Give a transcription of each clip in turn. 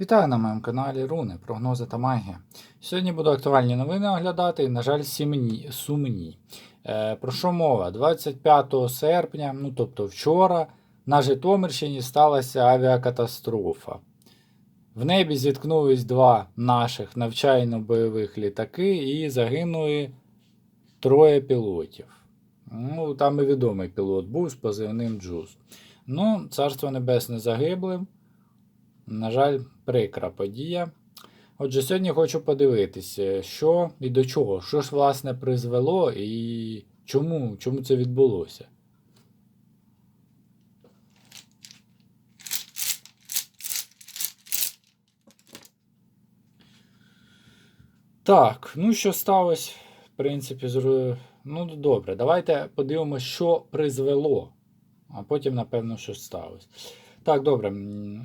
Вітаю на моєму каналі Руни, прогнози та магія. Сьогодні буду актуальні новини оглядати і, на жаль, сімні, сумні. Е, про що мова? 25 серпня, ну тобто вчора, на Житомирщині сталася авіакатастрофа. В небі зіткнулись два наших навчально-бойових літаки і загинули троє пілотів. Ну, там і відомий пілот був з позивним Джуз. Ну, царство небесне загиблим. На жаль, прикра подія. Отже, сьогодні хочу подивитися, що і до чого, що ж власне призвело і чому, чому це відбулося. Так, ну що сталося? В принципі, зру... ну добре, давайте подивимося, що призвело, а потім, напевно, що сталося. Так, добре.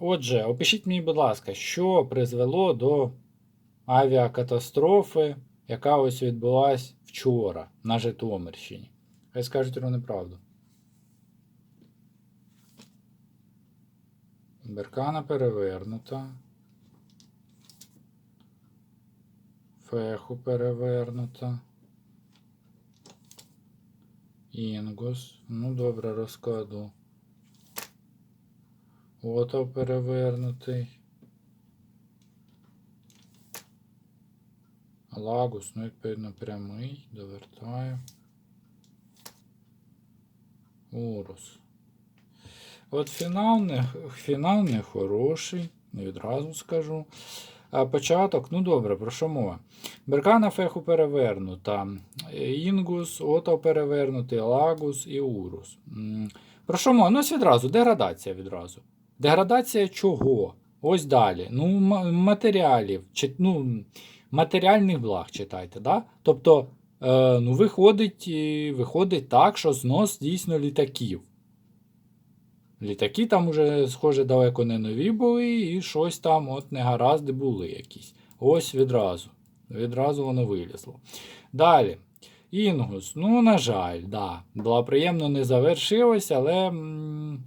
Отже, опишіть мені, будь ласка, що призвело до авіакатастрофи, яка ось відбулась вчора на Житомирщині. Хай скажуть вони правду. Беркана перевернута. Феху перевернута. Інгус. Ну, добре, розкладу. Ото перевернутий. Лагус, ну, відповідно, прямий. Довертаю. Урус. От фінал не, фінал не хороший, відразу скажу. А початок, ну добре, про що мова? Беркана феху перевернута. Інгус, ото перевернутий, лагус і урус. Про що мова? Ну, ось відразу, деградація відразу. Деградація чого? Ось далі. Ну, матеріалів, чи, ну, матеріальних благ читайте. Да? Тобто, е, ну, виходить, виходить так, що знос дійсно літаків. Літаки там уже, схоже, далеко не нові були, і щось там от негаразди були якісь. Ось відразу. Відразу воно вилізло. Далі. Інгус, ну, на жаль, да. Була приємно не завершилось, але. м,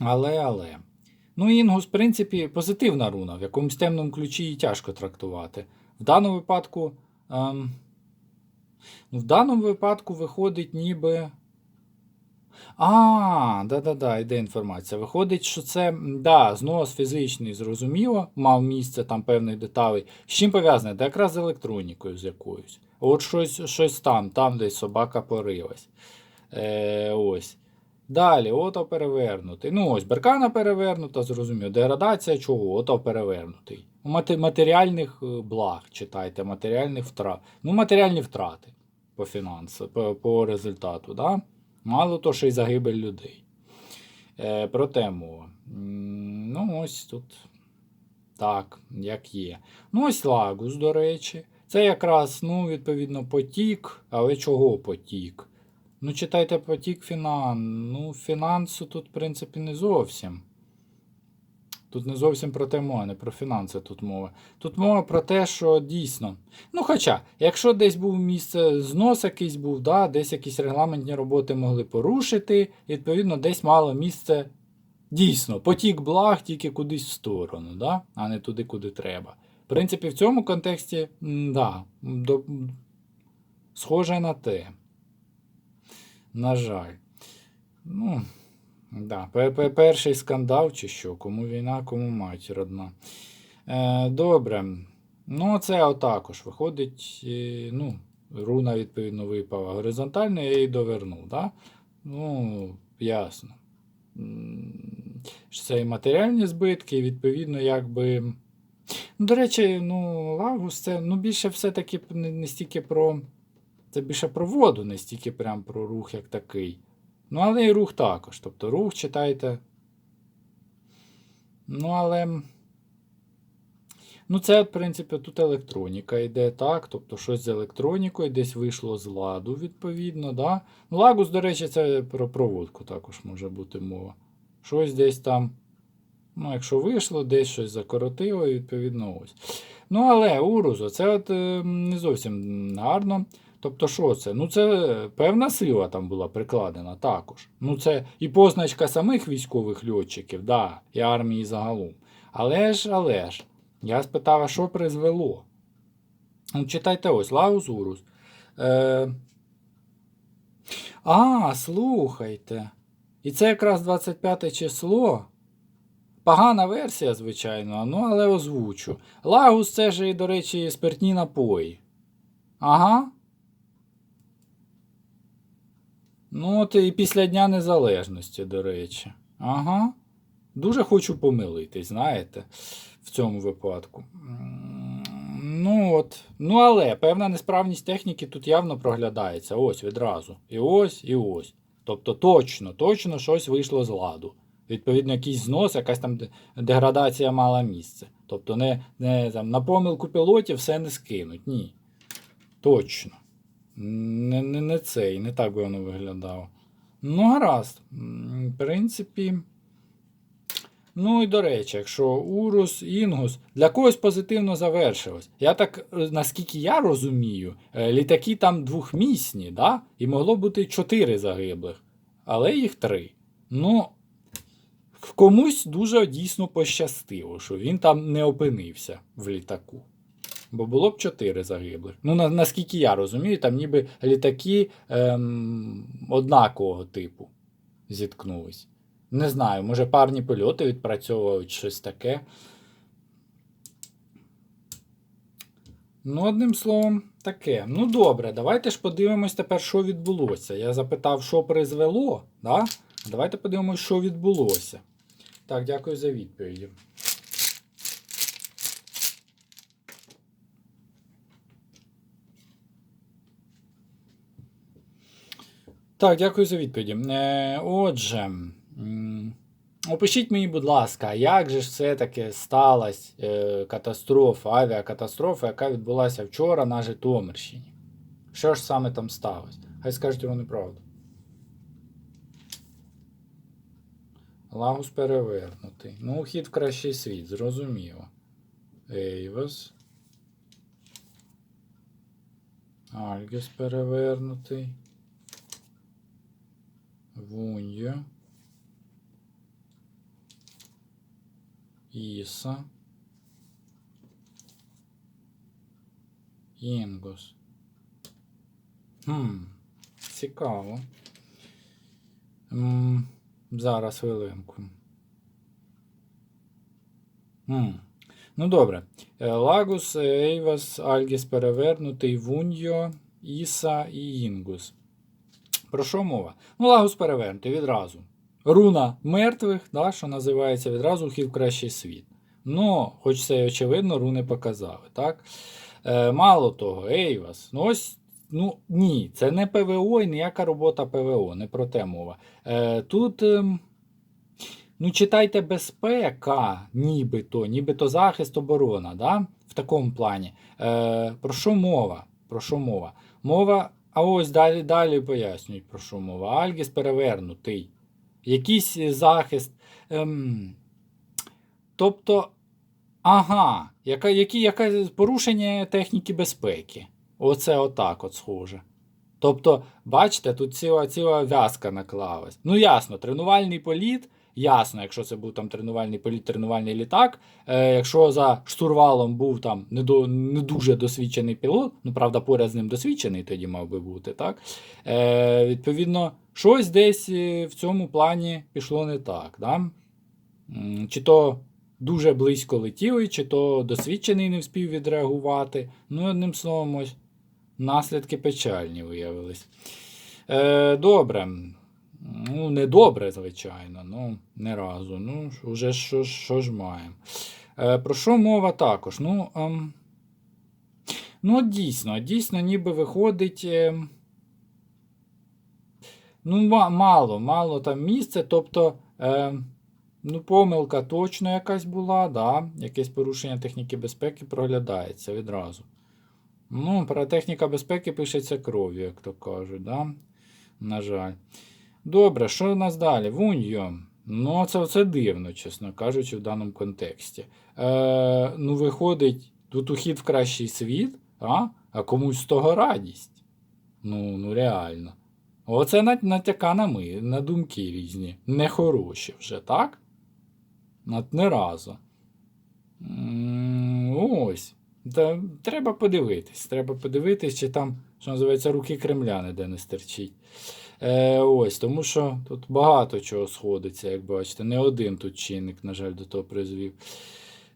Але, але. Ну, Інгус, в принципі, позитивна руна, в якомусь темному ключі її тяжко трактувати. В даному випадку. Ем, ну, в даному випадку виходить ніби. А, да-да-да, йде інформація. Виходить, що це да, знос фізичний, зрозуміло, мав місце там певних деталей. З чим пов'язане? Та якраз з електронікою з якоюсь. От щось, щось там, там десь собака порилась. Е, ось. Далі, ото перевернутий. Ну ось, беркана перевернута, зрозуміло. Деградація чого? Ото перевернутий. Матеріальних е, благ читайте, матеріальних втрат. Ну, матеріальні втрати по фінансу, по, по результату. Да? Мало то, що й загибель людей. Е, про те мова. М, Ну, ось тут. Так, як є. Ну, ось лагус, до речі. Це якраз, ну, відповідно, потік, але чого потік? Ну, читайте потік фінан. Ну, фінансу тут, в принципі, не зовсім. Тут не зовсім про те мова, не про фінанси тут мова. Тут мова про те, що дійсно. Ну, хоча, якщо десь був місце знос якийсь був, да, десь якісь регламентні роботи могли порушити, відповідно, десь мало місце дійсно, потік благ тільки кудись в сторону, да, а не туди, куди треба. В принципі, в цьому контексті, да, до, схоже на те. На жаль. Ну, да, пе- пе- перший скандал чи що, кому війна, кому матір одна. Е, добре. Ну, це отакож. Виходить, ну, руна, відповідно, випала горизонтально, я її довернув. Да? Ну, ясно. Це і матеріальні збитки, і, відповідно, якби. Ну, до речі, ну, Лагус це ну, більше все-таки не стільки про. Це більше про воду, не стільки прям про рух як такий. Ну, але і рух також. Тобто рух читайте. Ну, але. Ну, це, в принципі, тут електроніка йде, так. Тобто щось з електронікою десь вийшло з ладу, відповідно. Да? Ну, Лагус, до речі, це про проводку також може бути мова. Щось десь там. Ну, якщо вийшло, десь щось закоротило, і відповідно ось. Ну, але Урузо, це от е, не зовсім гарно. Тобто, що це? Ну, це певна сила там була прикладена також. Ну, це і позначка самих військових льотчиків, да, і армії загалом. Але ж, але ж, я спитав, а що призвело? Ну, читайте ось, Лаус Урус. Е... А, слухайте. І це якраз 25 число. Погана версія, звичайно, ну але озвучу. Лагус це ж, і, до речі, спиртні напої. Ага. Ну, от і після Дня Незалежності, до речі. Ага. Дуже хочу помилитись, знаєте, в цьому випадку. Ну, от. Ну, але певна несправність техніки тут явно проглядається. Ось відразу. І ось, і ось. Тобто точно, точно щось вийшло з ладу. Відповідно, якийсь знос, якась там деградація мала місце. Тобто не, не там, на помилку пілотів все не скинуть. Ні. Точно. Не, не, не цей, не так би воно виглядало. Ну, гаразд. В принципі. Ну і до речі, якщо Урус, Інгус для когось позитивно завершилось. Я так, е, наскільки я розумію, е, літаки там двохмісні, да? і могло бути чотири загиблих, але їх три. Ну, комусь дуже дійсно пощастило, що він там не опинився в літаку. Бо було б чотири загиблих. Ну, на, наскільки я розумію, там ніби літаки ем, однакового типу зіткнулись. Не знаю, може парні польоти відпрацьовують щось таке. Ну, одним словом, таке. Ну, добре, давайте ж подивимось тепер, що відбулося. Я запитав, що призвело. Да? Давайте подивимось, що відбулося. Так, дякую за відповіді. Так, дякую за відповіді. Е, отже, опишіть мені, будь ласка, як же ж все-таки сталася е, катастрофа, авіакатастрофа, яка відбулася вчора на Житомирщині? Що ж саме там сталося? Хай скажуть вони правду. Лагус перевернутий. Ну, хід в кращий світ, зрозуміло. Ейвас. Альгіс перевернутий. Вуньо. Іса. Інгус. Хм, цікаво. М, зараз хвилинку. Хм. Ну добре. Е, Лагус, Ейвас, Альгіс перевернутий, Вуньо, Іса і Інгус. Про що мова? Ну, Лагус перевернутий відразу. Руна мертвих, да, що називається, відразу вхід в кращий світ. Ну, хоч це і очевидно, руни показали. так? Е, мало того, Ейвас. Ну ось, ну ні, це не ПВО і ніяка робота ПВО, не про те мова. Е, тут. ем, Ну, читайте безпека, нібито, нібито захист оборона, да? в такому плані. Е, про що мова? Про що мова? Мова, а ось далі далі пояснюють, про що мова. Альгіс перевернутий. Якийсь захист. Ем, тобто, ага, яка, які, яка порушення техніки безпеки. Оце отак от схоже. Тобто, бачите, тут ціла, ціла в'язка наклалась. Ну, ясно, тренувальний політ. Ясно, якщо це був там тренувальний політ, тренувальний літак. Е, якщо за штурвалом був там не, до, не дуже досвідчений пілот, ну правда, поряд з ним досвідчений тоді мав би бути, так? Е, відповідно, щось десь е, в цьому плані пішло не так. Да? Чи то дуже близько летіли, чи то досвідчений не вспів відреагувати. Ну, одним словом, ось наслідки печальні виявились. Е, добре. Ну, не добре, звичайно, ну, не разу. Ну, вже що, що ж маємо. Е, про що мова також? Ну, ем, ну дійсно, дійсно, ніби виходить. ем, ну, мало, мало там місця. Тобто, ем, ну, помилка точно якась була, да, якесь порушення техніки безпеки проглядається відразу. Ну, про техніка безпеки пишеться кров'ю, як то кажуть, да? на жаль. Добре, що у нас далі? Вуньо. Ну, це, це дивно, чесно кажучи, в даному контексті. Е, ну, виходить, тут ухід в кращий світ, а, а комусь з того радість. Ну, ну реально. Оце на- натяка на ми, на думки різні. Нехороші вже, так? От не разу. Ось. Та, треба подивитись. Треба подивитись, чи там, що називається, руки Кремля ніде не стерчить. Е, ось, тому що тут багато чого сходиться, як бачите. Не один тут чинник, на жаль, до того призвів.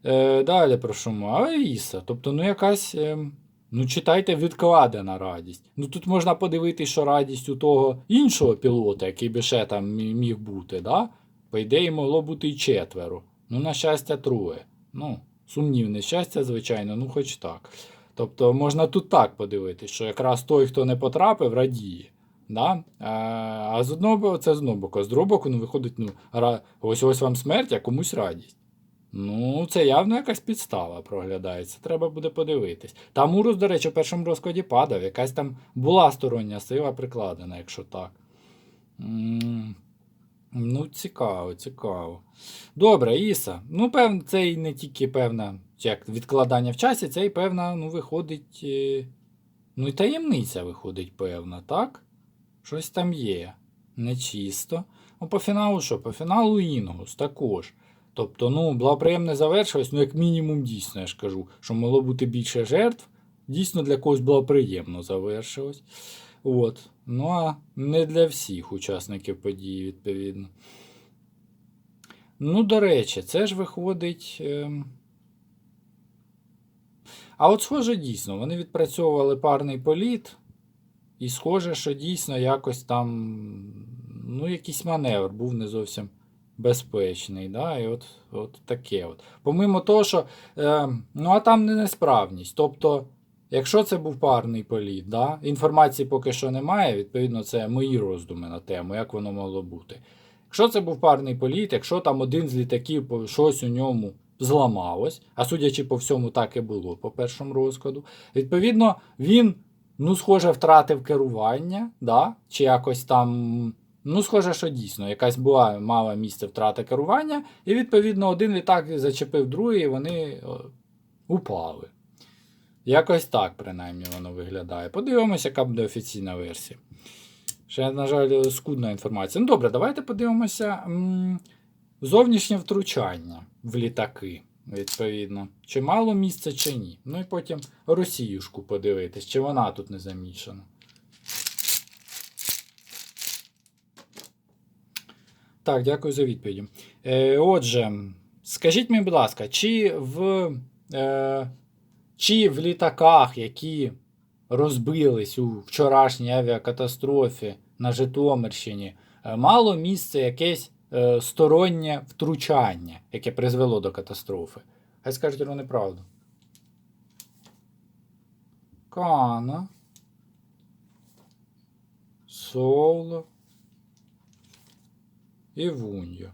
Е, далі про мова? А Іса. Тобто, ну якась. Е, ну, читайте, відкладена радість. Ну тут можна подивитися, що радість у того іншого пілота, який би ще там міг бути, да? по ідеї, могло бути і четверо. Ну, на щастя, троє. Ну, сумнівне щастя, звичайно, ну хоч так. Тобто можна тут так подивитися, що якраз той, хто не потрапив, радіє. Да? А, з одного боку, це з одного боку, а з другого боку, ну, виходить, ну, ось ось вам смерть, а комусь радість. Ну, це явно якась підстава проглядається. Треба буде подивитись. Там Урус, до речі, в першому розкладі падав. Якась там була стороння сила прикладена, якщо так. Ну, цікаво, цікаво. Добре, Іса. Ну, певно, це і не тільки певна як відкладання в часі, це і певна, ну, виходить. е, Ну, і таємниця виходить, певна, так? Щось там є. Нечисто. Ну, по фіналу що? По фіналу Інгус також. Тобто, ну, благоприємне завершилось, ну, як мінімум, дійсно, я ж кажу, що могло бути більше жертв. Дійсно, для когось благоприємно завершилось. От. Ну, а не для всіх учасників події, відповідно. Ну, до речі, це ж виходить. Ем... А от схоже, дійсно, вони відпрацьовували парний політ, і схоже, що дійсно якось там, ну, якийсь маневр був не зовсім безпечний. Да? І от, от таке. От. Помимо того, що. Е, ну, а там не несправність. Тобто, якщо це був парний політ, да? інформації поки що немає, відповідно, це мої роздуми на тему, як воно могло бути. Якщо це був парний політ, якщо там один з літаків щось у ньому зламалось, а судячи по всьому, так і було по першому розкладу, відповідно, він, ну, схоже, втратив керування, да? чи якось там. Ну, схоже, що дійсно, якась була мала місце втрата керування, і відповідно один літак зачепив другий, і вони упали. Якось так, принаймні, воно виглядає. Подивимося, яка буде офіційна версія. Ще, на жаль, скудна інформація. Ну добре, давайте подивимося зовнішнє втручання в літаки, відповідно. Чи мало місця, чи ні. Ну і потім Росіюшку подивитись, чи вона тут не замішана. Так, дякую за відповіді. Е, отже, скажіть мені, будь ласка, чи в, е, чи в літаках, які розбились у вчорашній авіакатастрофі на Житомирщині, е, мало місце якесь стороннє втручання, яке призвело до катастрофи? Хай скажуть вони правду. Кана. Соло. І Вуньо.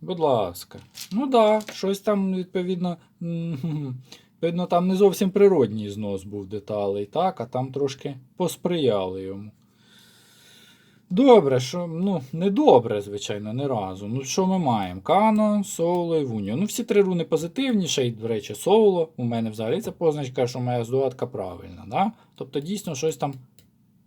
Будь ласка. Ну да, щось там, відповідно, відповідно, там не зовсім природній знос був деталей, так, а там трошки посприяли йому. Добре, що, ну, не добре, звичайно, не разу. Ну, що ми маємо? Кано, Соло і Вуньо. Ну, всі три руни позитивні, ще й, до речі, Соло. У мене взагалі це позначка, що моя здогадка правильна. Да? Тобто, дійсно, щось там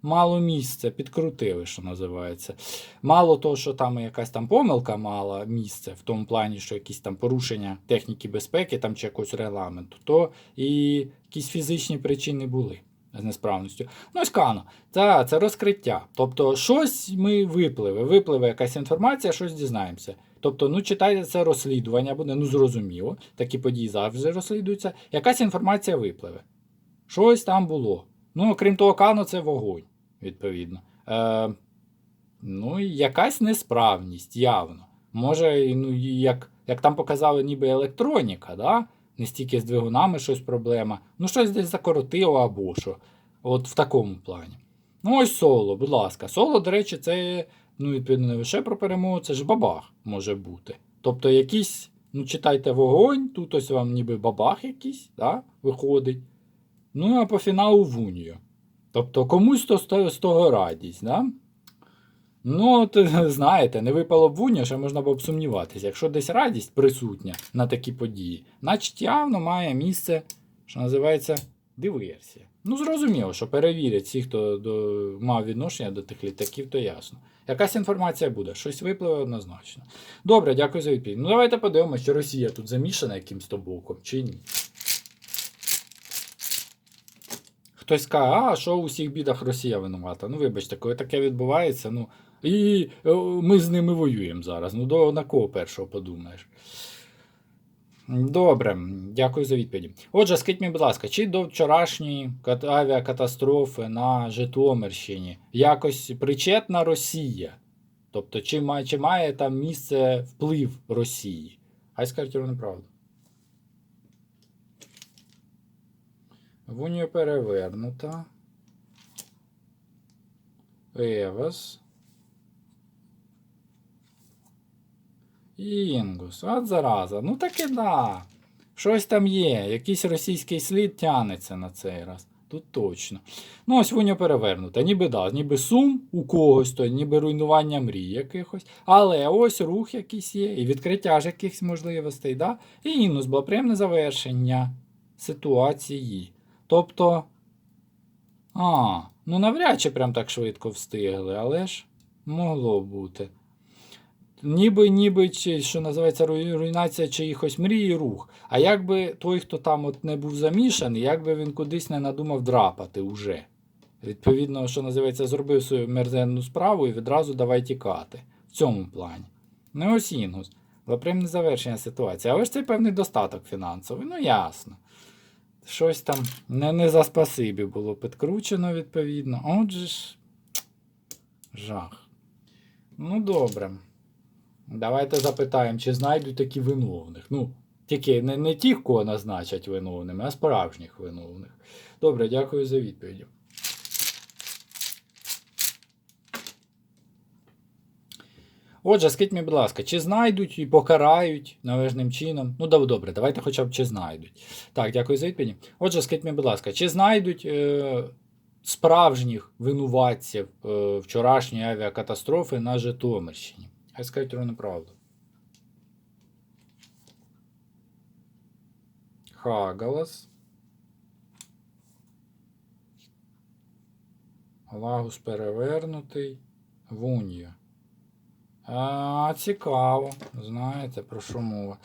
мало місця, підкрутили, що називається. Мало того, що там якась там помилка мала місце, в тому плані, що якісь там порушення техніки безпеки там чи якогось регламенту, то і якісь фізичні причини були з несправністю. Ну, ось Кано, це, це розкриття. Тобто, щось ми випливе, випливе якась інформація, щось дізнаємося. Тобто, ну читайте це розслідування, буде ну зрозуміло, такі події завжди розслідуються. Якась інформація випливе. Щось там було. Ну, окрім того, Кано це вогонь, відповідно. Е, ну, якась несправність, явно. Може, ну, як, як там показали, ніби електроніка, да? Не стільки з двигунами щось проблема. Ну, щось десь закоротило або що. От в такому плані. Ну, ось соло, будь ласка. Соло, до речі, це, ну, відповідно, не лише про перемогу, це ж бабах може бути. Тобто, якийсь, ну, читайте вогонь, тут ось вам ніби бабах якийсь, да? виходить. Ну, а по фіналу Вуньо. Тобто комусь то з того радість, да? Ну, от, знаєте, не випало б вуня, ще можна було б сумніватися. Якщо десь радість присутня на такі події, значить явно має місце, що називається диверсія. Ну, зрозуміло, що перевірять всі, хто до, мав відношення до тих літаків, то ясно. Якась інформація буде, щось випливе однозначно. Добре, дякую за відповідь. Ну давайте подивимося, чи Росія тут замішана якимсь то боком, чи ні. Хтось каже, а що у всіх бідах Росія винувата. Ну, вибачте, коли таке відбувається, ну. І е, ми з ними воюємо зараз. Ну, до на кого першого подумаєш? Добре, дякую за відповіді. Отже, скажіть мені, будь ласка, чи до вчорашньої авіакатастрофи на Житомирщині якось причетна Росія? Тобто, чи має, чи має там місце вплив Росії? Хай скажуть вони правду. В унію перевернута. Евас. Інгус, от зараза. Ну таки да. Щось там є. Якийсь російський слід тянеться на цей раз. Тут точно. Ну, ось воно перевернута. Ніби да, ніби сум у когось, то ніби руйнування мрій якихось. Але ось рух якийсь є, і відкриття ж якихось можливостей, да? І інус було приємне завершення ситуації. Тобто. А, ну навряд чи прям так швидко встигли, але ж могло бути. Ніби, ніби, чи, що називається руйнація чиїхось мрій і рух. А якби той, хто там от не був замішаний, якби він кудись не надумав драпати уже. Відповідно, що називається, зробив свою мерзенну справу і відразу давай тікати. В цьому плані. Не ось інгус. Але завершення ситуації. Але ж це певний достаток фінансовий, ну ясно. Щось там не, не за спасибі було підкручено, відповідно. Отже ж. Жах. Ну, добре. Давайте запитаємо, чи знайдуть такі виновних. Ну, тільки не, не тих, кого назначать виновними, а справжніх виновних. Добре, дякую за відповіді. Отже, скажіть мені, будь ласка, чи знайдуть і покарають належним чином? Ну, добре, давайте хоча б чи знайдуть. Так, дякую за відповіді. Отже, скажіть мені, будь ласка, чи знайдуть е, справжніх винуватців е, вчорашньої авіакатастрофи на Житомирщині? Хай скажуть ровно правду. Хагалас. Лагус перевернутий. Вунья. А, цікаво. Знаєте, про що мова.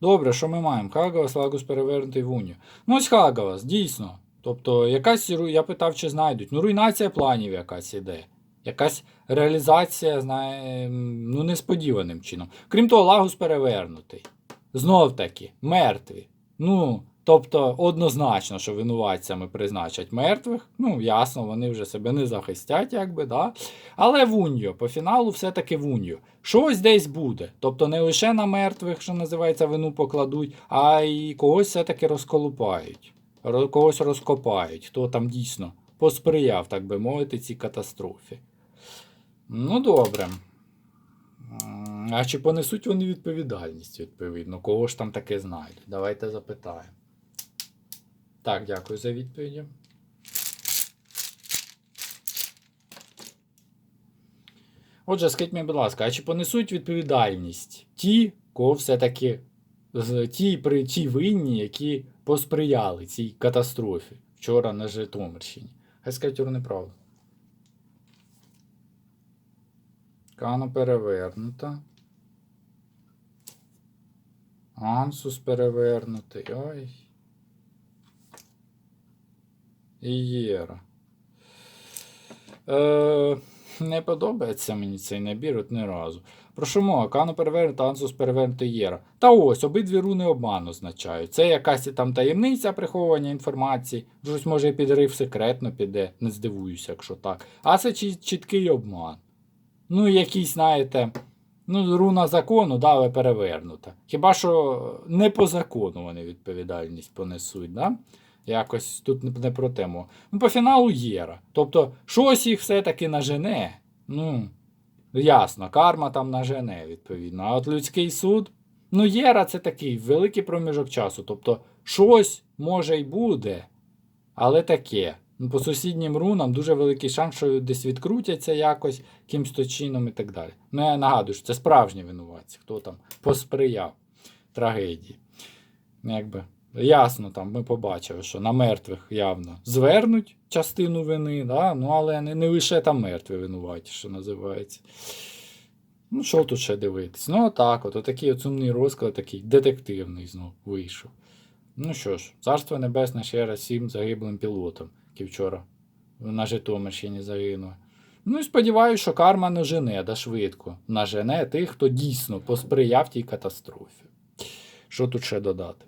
Добре, що ми маємо? Хагалас, Лагус перевернутий Вунья. Ну, ось Хагалас, дійсно. Тобто, якась, я питав, чи знайдуть. Ну, руйнація планів якась іде. Якась реалізація, знає, ну, несподіваним чином. Крім того, Лагус перевернутий. Знов таки, мертві. Ну, тобто, однозначно, що винуватцями призначать мертвих. Ну, ясно, вони вже себе не захистять, якби, да. Але Вуньо, по фіналу все-таки Вуньо. Щось десь буде. Тобто не лише на мертвих, що називається, вину покладуть, а й когось все-таки розколупають. Когось розкопають, хто там дійсно посприяв, так би мовити, цій катастрофі. Ну, добре. А чи понесуть вони відповідальність, відповідно? Кого ж там таке знайдуть? Давайте запитаємо. Так, дякую за відповіді. Отже, скажіть мені, будь ласка, а чи понесуть відповідальність ті, кого все-таки ті, при, ті винні, які посприяли цій катастрофі вчора на Житомирщині? Хай скажуть вони неправду. Кано перевернута. Ансус перевернутий. Ой. І Єра. Е, не подобається мені цей набір от ні разу. Про що мова? Кано перевернута, Ансус перевернутий Єра. Та ось, обидві руни обман означають. Це якась там таємниця приховування інформації. Щось може підрив секретно піде, не здивуюся, якщо так. А це чіткий обман. Ну, якийсь, знаєте, ну, руна закону, але перевернута. Хіба що не по закону вони відповідальність понесуть, да? Якось тут не про тему. Ну, по фіналу Єра. Тобто, щось їх все-таки нажене. Ну, ясно, карма там нажене, відповідно. А от людський суд. Ну, Єра це такий великий проміжок часу. Тобто, щось може й буде, але таке. Ну, По сусіднім рунам дуже великий шанс, що десь відкрутяться якось якимсь то чином і так далі. Ну, я нагадую, що це справжні винуватці, хто там посприяв трагедії. Ну, Якби Ясно, там ми побачили, що на мертвих явно звернуть частину вини, да? ну але не, не лише там мертві винуваті, що називається. Ну, що тут ще дивитись? Ну, отак, от, отакий от сумний розклад, такий детективний знов вийшов. Ну що ж, царство небесне ще раз всім загиблим пілотам, які вчора на Житомирщині загинули. Ну і сподіваюся, що карма не жене, да швидко нажене тих, хто дійсно посприяв тій катастрофі. Що тут ще додати?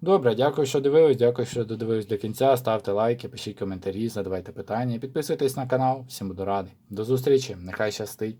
Добре, дякую, що дивились, дякую, що додивились до кінця. Ставте лайки, пишіть коментарі, задавайте питання, підписуйтесь на канал. Всім буду радий. До зустрічі, нехай щастить.